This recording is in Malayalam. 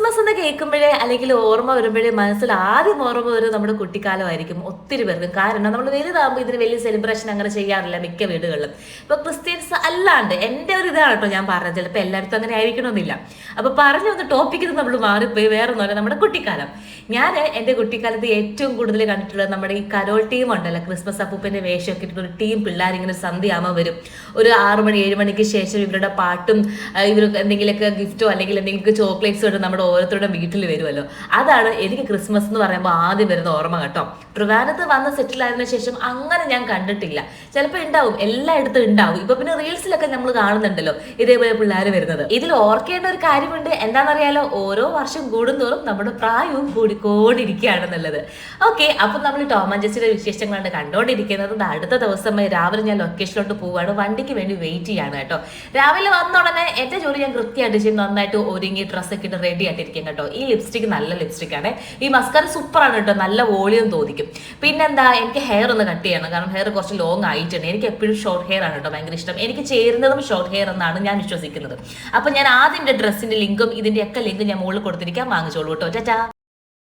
ക്രിസ്മസ് എന്ന് കേൾക്കുമ്പോഴേ അല്ലെങ്കിൽ ഓർമ്മ വരുമ്പോഴേ മനസ്സിൽ ആദ്യം ഓർമ്മ വരുന്നത് നമ്മുടെ കുട്ടിക്കാലമായിരിക്കും ഒത്തിരി പേർക്കും. കാരണം നമ്മൾ വലുതാകുമ്പോൾ ഇതിന് വലിയ സെലിബ്രേഷൻ അങ്ങനെ ചെയ്യാറില്ല മിക്ക വീടുകളിലും. ഇപ്പൊ ക്രിസ്ത്യൻസ് അല്ലാണ്ട് എന്റെ ഒരു ഇതാണ് കേട്ടോ ഞാൻ പറഞ്ഞത്. ചിലപ്പോൾ എല്ലായിടത്തും അങ്ങനെ ആയിരിക്കണമെന്നില്ല. അപ്പൊ പറഞ്ഞു വന്ന ടോപ്പിക്കിൽ നമ്മൾ മാറിപ്പോയി. വേറെ ഒന്നുമല്ല നമ്മുടെ കുട്ടിക്കാലം. ഞാൻ എന്റെ കുട്ടിക്കാലത്ത് ഏറ്റവും കൂടുതൽ കണ്ടിട്ടുള്ളത് നമ്മുടെ ഈ കരോൾ ടീം ഉണ്ടല്ലോ. ക്രിസ്മസ് അപ്പൂപ്പന്റെ വേഷം ഇട്ടിട്ട് ഒരു ടീം പിള്ളേർ ഇങ്ങനെ സന്ധ്യയാകുമ്പോൾ വരും. ഒരു ആറു മണി ഏഴ് മണിക്ക് ശേഷം ഇവരുടെ പാട്ടും ഇവർ എന്തെങ്കിലുമൊക്കെ ഗിഫ്റ്റോ അല്ലെങ്കിൽ എന്തെങ്കിലും ചോക്ലേറ്റ്സോ ഇട്ട് നമ്മുടെ ഓരോരുത്തരുടെ വീട്ടിൽ വരുമല്ലോ. അതാണ് എനിക്ക് ക്രിസ്മസ് എന്ന് പറയുമ്പോൾ ആദ്യം വരുന്ന ഓർമ്മ കേട്ടോ. ട്രിവാനത്ത് വന്ന സെറ്റിൽ ആയതിനു ശേഷം അങ്ങനെ ഞാൻ കണ്ടിട്ടില്ല. ചിലപ്പോൾ ഉണ്ടാവും എല്ലായിടത്തും ഉണ്ടാവും ഇപ്പൊ പിന്നെ റീൽസിലൊക്കെ നമ്മൾ കാണുന്നുണ്ടല്ലോ ഇതേപോലെ പിള്ളേർ വരുന്നത്. ഇതിൽ ഓർക്കേണ്ട ഒരു കാര്യമുണ്ട് എന്താണെന്നറിയാലോ? ഓരോ വർഷം കൂടുന്തോറും നമ്മുടെ പ്രായവും കൂടിക്കോണ്ടിരിക്കുകയാണെന്നുള്ളത്. ഓക്കെ അപ്പൊ നമ്മൾ ടോം ആൻഡ് ജെസ്സിയുടെ വിശേഷങ്ങളാണ് കണ്ടുകൊണ്ടിരിക്കുന്നത് അടുത്ത ദിവസം രാവിലെ ഞാൻ ലൊക്കേഷനിലോട്ട് പോവാണ് വണ്ടിക്ക് വേണ്ടി വെയിറ്റ് ചെയ്യാണ് കേട്ടോ. രാവിലെ വന്ന ഉടനെ എന്റെ ജോലി ഞാൻ കൃത്യമായിട്ട് ചെയ്ത്. നന്നായിട്ട് ഒരുങ്ങി ഡ്രസ്സൊക്കെ ഇട്ട് റെഡി ആയിട്ടിരിക്കും കേട്ടോ. ഈ ലിപ്സ്റ്റിക് നല്ല ലിപ്സ്റ്റിക് ആണ്. ഈ മസ്കാര സൂപ്പർ ആണ് കേട്ടോ. നല്ല വോളിയം തോന്നിക്കും. പിന്നെന്താ എനിക്ക് ഹെയർ ഒന്ന് കട്ട് ചെയ്യണം. കാരണം ഹെയർ കുറച്ച് ലോങ് ആയിട്ടുണ്ട്. എനിക്ക് എപ്പോഴും ഷോർട്ട് ഹെയർ ആണ് കേട്ടോ ഭയങ്കര ഇഷ്ടം. എനിക്ക് ചേരുന്നതും ഷോർട്ട് ഹെയർ എന്നാണ് ഞാൻ വിശ്വസിക്കുന്നത്. അപ്പൊ ഞാൻ ആദ്യം ഡ്രസ്സിന്റെ ലിങ്കും ഇതിന്റെ ഒക്കെ ലിങ്കും ഞാൻ മുകളിൽ കൊടുത്തിരിക്കാം. വാങ്ങിച്ചോളൂ കേട്ടോ. ചാ